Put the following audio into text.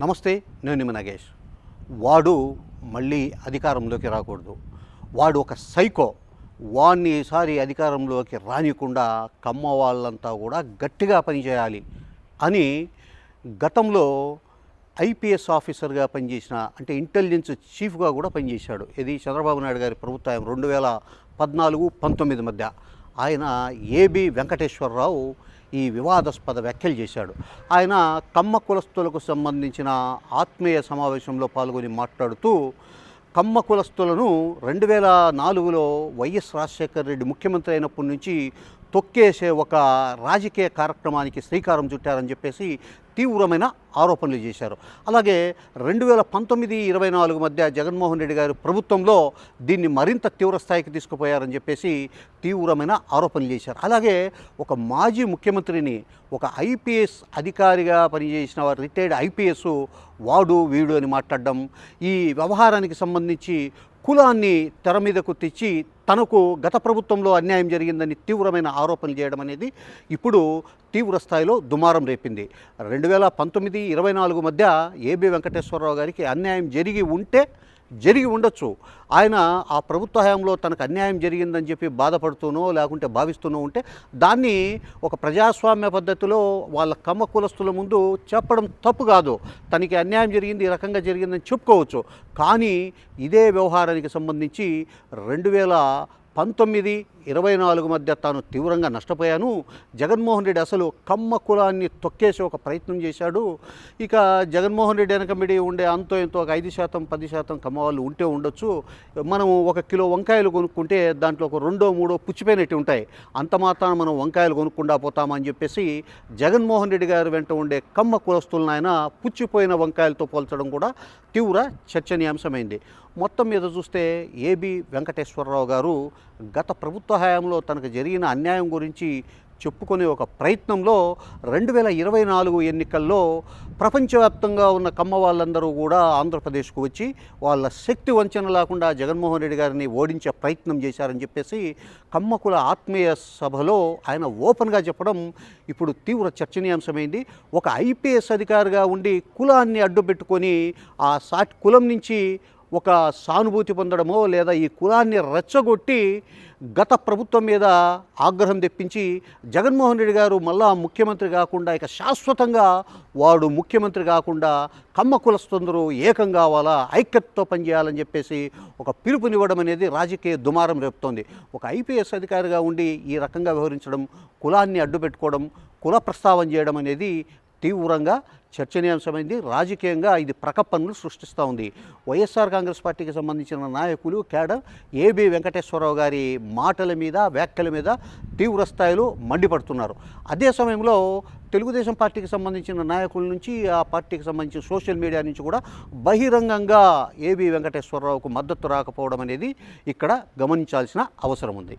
నమస్తే నేను నిమ్మ నాగేష్. వాడు మళ్ళీ అధికారంలోకి రాకూడదు. వాడు ఒక సైకో. వాడిని ఈసారి అధికారంలోకి రానికుండా కమ్మ వాళ్ళంతా కూడా గట్టిగా పనిచేయాలి అని గతంలో ఐపీఎస్ ఆఫీసర్గా పనిచేసిన అంటే ఇంటెలిజెన్స్ చీఫ్గా కూడా పనిచేశాడు. ఇది చంద్రబాబు నాయుడు గారి ప్రభుత్వం రెండు వేల పద్నాలుగు పంతొమ్మిది మధ్య. ఆయన ఏబి వెంకటేశ్వరరావు ఈ వివాదాస్పద వ్యాఖ్యలు చేశాడు. ఆయన కమ్మ కులస్తులకు సంబంధించిన ఆత్మీయ సమావేశంలో పాల్గొని మాట్లాడుతూ కమ్మ కులస్తులను రెండు వేల నాలుగులో వైఎస్ రాజశేఖర రెడ్డి ముఖ్యమంత్రి అయినప్పటి నుంచి తొక్కేసే ఒక రాజకీయ కార్యక్రమానికి శ్రీకారం చుట్టారని చెప్పేసి తీవ్రమైన ఆరోపణలు చేశారు. అలాగే రెండు వేల పంతొమ్మిది ఇరవై నాలుగు మధ్య జగన్మోహన్ రెడ్డి గారి ప్రభుత్వంలో దీన్ని మరింత తీవ్ర స్థాయికి తీసుకుపోయారని చెప్పేసి తీవ్రమైన ఆరోపణలు చేశారు. అలాగే ఒక మాజీ ముఖ్యమంత్రిని ఒక ఐపీఎస్ అధికారిగా పనిచేసిన వారు రిటైర్డ్ ఐపీఎస్ వాడు వీడు అని మాట్లాడడం ఈ వ్యవహారానికి సంబంధించి కులాన్ని తెర మీదకు తెచ్చి తనకు గత ప్రభుత్వంలో అన్యాయం జరిగిందని తీవ్రమైన ఆరోపణలు చేయడం అనేది ఇప్పుడు తీవ్ర స్థాయిలో దుమారం రేపింది. రెండు వేల పంతొమ్మిది ఇరవై నాలుగు మధ్య ఏబి వెంకటేశ్వరరావు గారికి అన్యాయం జరిగి ఉంటే జరిగి ఉండొచ్చు. ఆయన ఆ ప్రభుత్వ హయాంలో తనకు అన్యాయం జరిగిందని చెప్పి బాధపడుతూనో లేకుంటే భావిస్తూనో ఉంటే దాన్ని ఒక ప్రజాస్వామ్య పద్ధతిలో వాళ్ళ కమ్మ కులస్తుల ముందు చెప్పడం తప్పు కాదు. తనకి అన్యాయం జరిగింది ఈ రకంగా జరిగిందని చెప్పుకోవచ్చు. కానీ ఇదే వ్యవహారానికి సంబంధించి రెండు వేల పంతొమ్మిది ఇరవై నాలుగు మధ్య తాను తీవ్రంగా నష్టపోయాను. జగన్మోహన్ రెడ్డి అసలు కమ్మ కులాన్ని తొక్కేసి ఒక ప్రయత్నం చేశాడు. ఇక జగన్మోహన్ రెడ్డి వెనకమిడి ఉండే అంతో ఎంతో ఒక ఐదు శాతం పది శాతం కమ్మ వాళ్ళు ఉంటే ఉండొచ్చు. మనం ఒక కిలో వంకాయలు కొనుక్కుంటే దాంట్లో ఒక రెండో మూడో పుచ్చిపోయినట్టు ఉంటాయి. అంత మాత్రాన మనం వంకాయలు కొనుక్కుండా పోతామని చెప్పేసి జగన్మోహన్ రెడ్డి గారు వెంట ఉండే కమ్మ కులస్తులను ఆయన పుచ్చిపోయిన వంకాయలతో పోల్చడం కూడా తీవ్ర చర్చనీయాంశమైంది. మొత్తం మీద చూస్తే ఏబి వెంకటేశ్వరరావు గారు గత ప్రభుత్వ హయాంలో తనకు జరిగిన అన్యాయం గురించి చెప్పుకునే ఒక ప్రయత్నంలో రెండు వేల ఇరవై నాలుగు ఎన్నికల్లో ప్రపంచవ్యాప్తంగా ఉన్న కమ్మ వాళ్ళందరూ కూడా ఆంధ్రప్రదేశ్కు వచ్చి వాళ్ళ శక్తి వంచన లేకుండా జగన్మోహన్ రెడ్డి గారిని ఓడించే ప్రయత్నం చేశారని చెప్పేసి కమ్మకుల ఆత్మీయ సభలో ఆయన ఓపెన్గా చెప్పడం ఇప్పుడు తీవ్ర చర్చనీయాంశమైంది. ఒక ఐపీఎస్ అధికారిగా ఉండి కులాన్ని అడ్డుపెట్టుకొని ఆ సాటి కులం నుంచి ఒక సానుభూతి పొందడమో లేదా ఈ కులాన్ని రెచ్చగొట్టి గత ప్రభుత్వం మీద ఆగ్రహం తెప్పించి జగన్మోహన్ రెడ్డి గారు మళ్ళా ముఖ్యమంత్రి కాకుండా ఇక శాశ్వతంగా వాడు ముఖ్యమంత్రి కాకుండా కమ్మ కులస్తుందరూ ఏకం కావాలా ఐక్యతతో పనిచేయాలని చెప్పేసి ఒక పిలుపునివ్వడం అనేది రాజకీయ దుమారం రేపుతోంది. ఒక ఐపీఎస్ అధికారిగా ఉండి ఈ రకంగా వ్యవహరించడం కులాన్ని అడ్డుపెట్టుకోవడం కుల ప్రస్తావన చేయడం అనేది తీవ్రంగా చర్చనీయాంశమైంది. రాజకీయంగా ఇది ప్రకపన్నులు సృష్టిస్తూ ఉంది. వైఎస్ఆర్ కాంగ్రెస్ పార్టీకి సంబంధించిన నాయకులు కేడర్ ఏబి వెంకటేశ్వరరావు గారి మాటల మీద వ్యాఖ్యల మీద తీవ్ర స్థాయిలో మండిపడుతున్నారు. అదే సమయంలో తెలుగుదేశం పార్టీకి సంబంధించిన నాయకుల నుంచి ఆ పార్టీకి సంబంధించిన సోషల్ మీడియా నుంచి కూడా బహిరంగంగా ఏబి వెంకటేశ్వరరావుకు మద్దతు రాకపోవడం అనేది ఇక్కడ గమనించాల్సిన అవసరం ఉంది.